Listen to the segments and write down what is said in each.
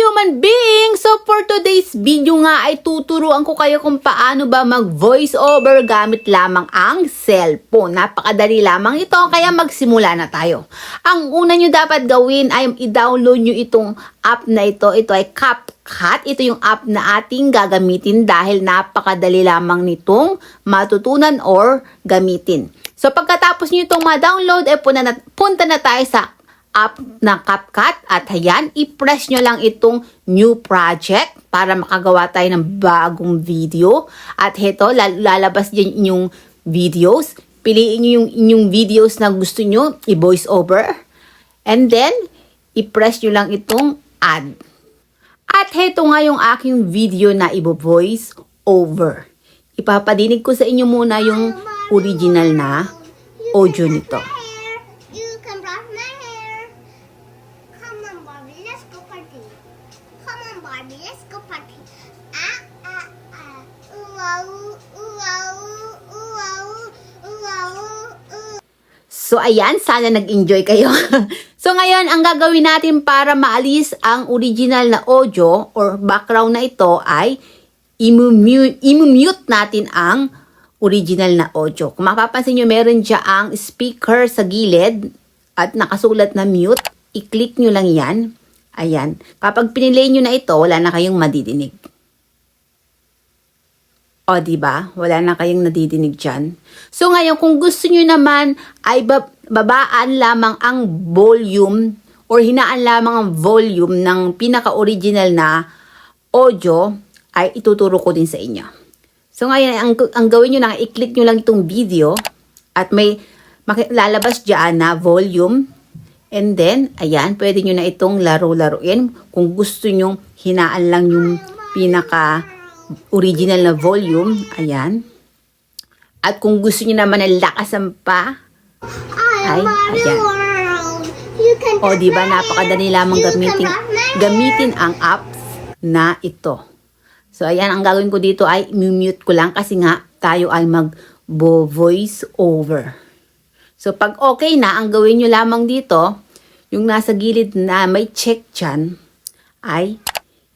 human being! So for today's video nga ay tuturuan ko kayo kung paano ba mag voice over gamit lamang ang cellphone. Napakadali lamang ito kaya magsimula na tayo. Ang una nyo dapat gawin ay i-download nyo itong app na ito. Ito ay CapCut. Ito yung app na ating gagamitin dahil napakadali lamang nitong matutunan or gamitin. So pagkatapos nyo itong ma-download, eh punta na, punta na tayo sa app na CapCut at ayan, i-press nyo lang itong new project para makagawa tayo ng bagong video. At heto, lal- lalabas dyan inyong videos. Piliin nyo yung inyong videos na gusto nyo, i-voice over. And then, i-press nyo lang itong add. At heto nga yung aking video na i-voice over. Ipapadinig ko sa inyo muna yung original na audio nito. You can brush my hair. Come on, Barbie, let's go party. Barbie, let's go party. Ah, ah, ah. Ooh, ah, ooh, ooh. So ayan, sana nag-enjoy kayo. so ngayon, ang gagawin natin para maalis ang original na audio or background na ito ay imu-mute, imu-mute natin ang original na audio. Kung mapapansin nyo, meron dyan ang speaker sa gilid at nakasulat na mute. I-click nyo lang yan. Ayan. Kapag pinilay nyo na ito, wala na kayong madidinig. O, ba? Wala na kayong nadidinig dyan. So, ngayon, kung gusto nyo naman ay bab- babaan lamang ang volume or hinaan lamang ang volume ng pinaka-original na audio, ay ituturo ko din sa inyo. So, ngayon, ang, ang gawin nyo na, i-click nyo lang itong video at may lalabas dyan na volume. And then, ayan, pwede nyo na itong laro-laruin. Kung gusto nyo, hinaan lang yung pinaka original na volume. Ayan. At kung gusto nyo naman na lakasan pa, I Ay, ayan. O di ba napakadali lamang gamitin, gamitin ang apps na ito. So ayan, ang gagawin ko dito ay mute ko lang kasi nga tayo ay mag voice over. So pag okay na, ang gawin nyo lamang dito, yung nasa gilid na may check dyan, ay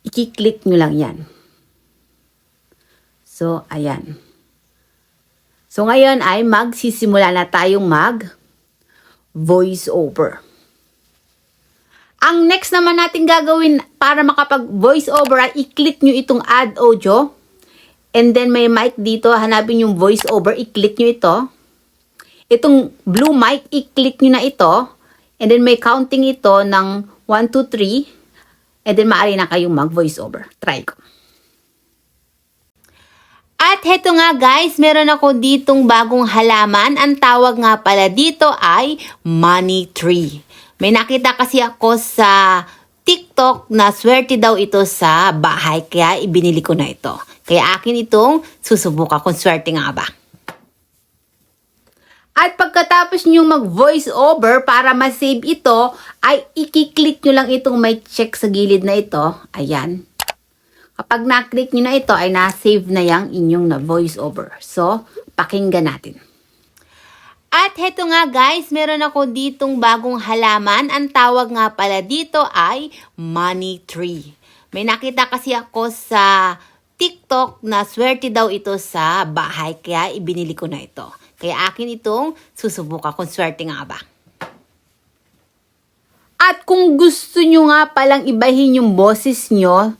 i-click nyo lang yan. So, ayan. So, ngayon ay magsisimula na tayong mag voice over. Ang next naman natin gagawin para makapag voice over ay i-click nyo itong add audio. And then may mic dito, hanapin yung voice over, i-click nyo ito. Itong blue mic, i-click nyo na ito. And then may counting ito ng 1, 2, 3. And then maaari na kayong mag voice over. Try ko. At heto nga guys, meron ako ditong bagong halaman. Ang tawag nga pala dito ay money tree. May nakita kasi ako sa TikTok na swerte daw ito sa bahay. Kaya ibinili ko na ito. Kaya akin itong susubukan kung swerte nga ba. At pagkatapos nyo mag-voice over para ma-save ito, ay i-click nyo lang itong may check sa gilid na ito. Ayan. Kapag na-click nyo na ito, ay na-save na yung inyong na voice over. So, pakinggan natin. At heto nga guys, meron ako ditong bagong halaman. Ang tawag nga pala dito ay money tree. May nakita kasi ako sa TikTok na swerte daw ito sa bahay. Kaya ibinili ko na ito. Kaya akin itong susubukan kung swerte nga ba. At kung gusto nyo nga palang ibahin yung boses nyo,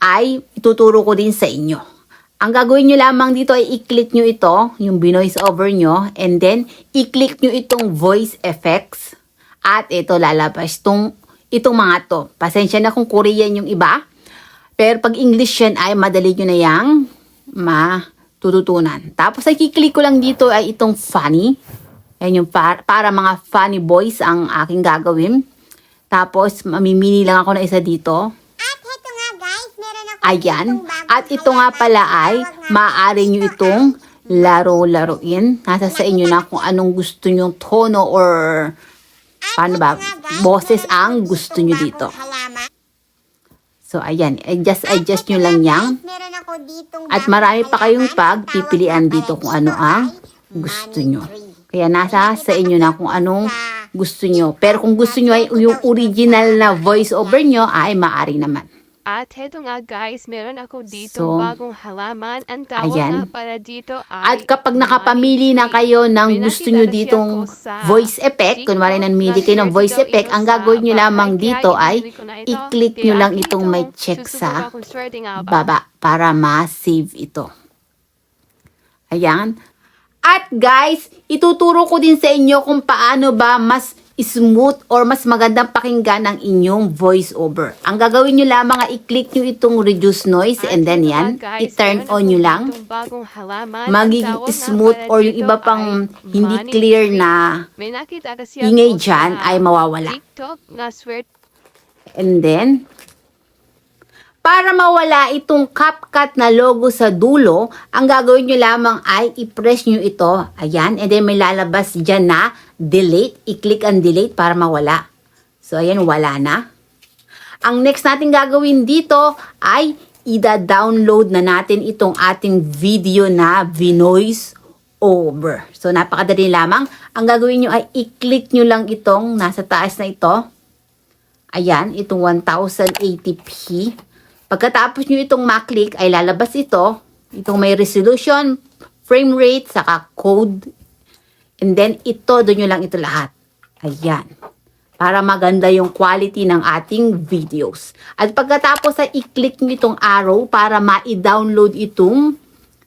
ay ituturo ko din sa inyo. Ang gagawin nyo lamang dito ay i-click nyo ito, yung binoise over nyo, and then i-click nyo itong voice effects. At ito lalabas itong, itong mga to. Pasensya na kung Korean yung iba. Pero pag English yan ay madali nyo na yang matututunan. Tapos ay kiklik ko lang dito ay itong funny. Yan yung para, para mga funny boys ang aking gagawin. Tapos mamimili lang ako na isa dito. At heto nga guys, meron ako Ayan. At ito nga pala ay maaari nyo itong laro-laruin. Nasa sa inyo na kung anong gusto nyo tono or paano ba, boses ang gusto nyo dito. So, ayan. Adjust, adjust nyo lang yan. At marami pa kayong pagpipilian dito kung ano ang gusto nyo. Kaya nasa sa inyo na kung anong gusto nyo. Pero kung gusto nyo ay yung original na voice over nyo, ay maaari naman. At heto nga guys, meron ako dito So, bagong halaman. Ang tawag ayan. nga para dito ay At kapag nakapamili na kayo ng gusto nyo ditong voice effect, kunwari namili kayo ng voice effect, ang gagawin nyo lamang dito ay i-click nyo lang ito, itong may check sa baba para ma-save ito. Ayan. At guys, ituturo ko din sa inyo kung paano ba mas smooth or mas magandang pakinggan ang inyong voice over. Ang gagawin nyo lamang ay i-click nyo itong reduce noise and then yan, i-turn on nyo lang. Magiging smooth or yung iba pang hindi clear na ingay dyan ay mawawala. And then, para mawala itong CapCut na logo sa dulo, ang gagawin nyo lamang ay i-press nyo ito. Ayan. And then may lalabas dyan na delete. I-click ang delete para mawala. So, ayan, wala na. Ang next natin gagawin dito ay ida-download na natin itong ating video na Vinoise over. So, napakadali lamang. Ang gagawin nyo ay i-click nyo lang itong nasa taas na ito. Ayan, itong 1080p. Pagkatapos nyo itong maklik, ay lalabas ito. Itong may resolution, frame rate, saka code. And then, ito, doon nyo lang ito lahat. Ayan. Para maganda yung quality ng ating videos. At pagkatapos ay i-click nyo itong arrow para ma-download itong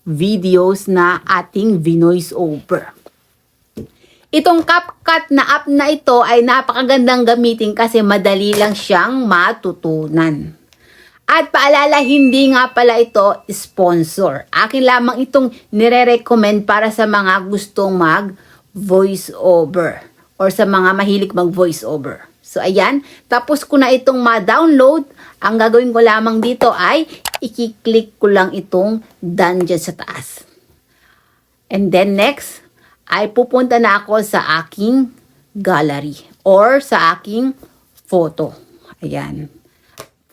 videos na ating Vinoise over. Itong CapCut na app na ito ay napakagandang gamitin kasi madali lang siyang matutunan. At paalala, hindi nga pala ito sponsor. Akin lamang itong nire-recommend para sa mga gustong mag voice over or sa mga mahilig mag voice over. So ayan, tapos ko na itong ma-download, ang gagawin ko lamang dito ay i-click ko lang itong done dyan sa taas. And then next, ay pupunta na ako sa aking gallery or sa aking photo. Ayan.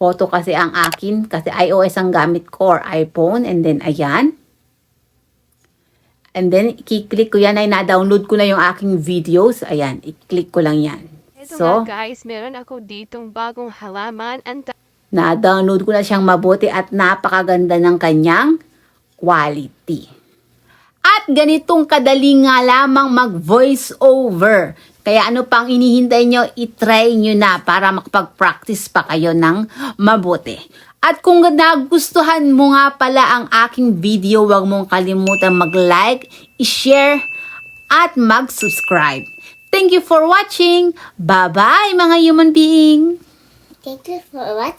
Photo kasi ang akin kasi iOS ang gamit ko or iPhone and then ayan. And then i-click ko yan ay na-download ko na yung aking videos. Ayan, i-click ko lang yan. Ito So, nga guys, meron ako ditong bagong halaman. Ang na-download ko na siyang mabuti at napakaganda ng kanyang quality. At ganitong kadali nga lamang mag-voice over. Kaya ano pang inihintay nyo, itry nyo na para makapag-practice pa kayo ng mabuti. At kung nagustuhan mo nga pala ang aking video, huwag mong kalimutan mag-like, i-share, at mag-subscribe. Thank you for watching. Bye-bye mga human being! Thank you for watching.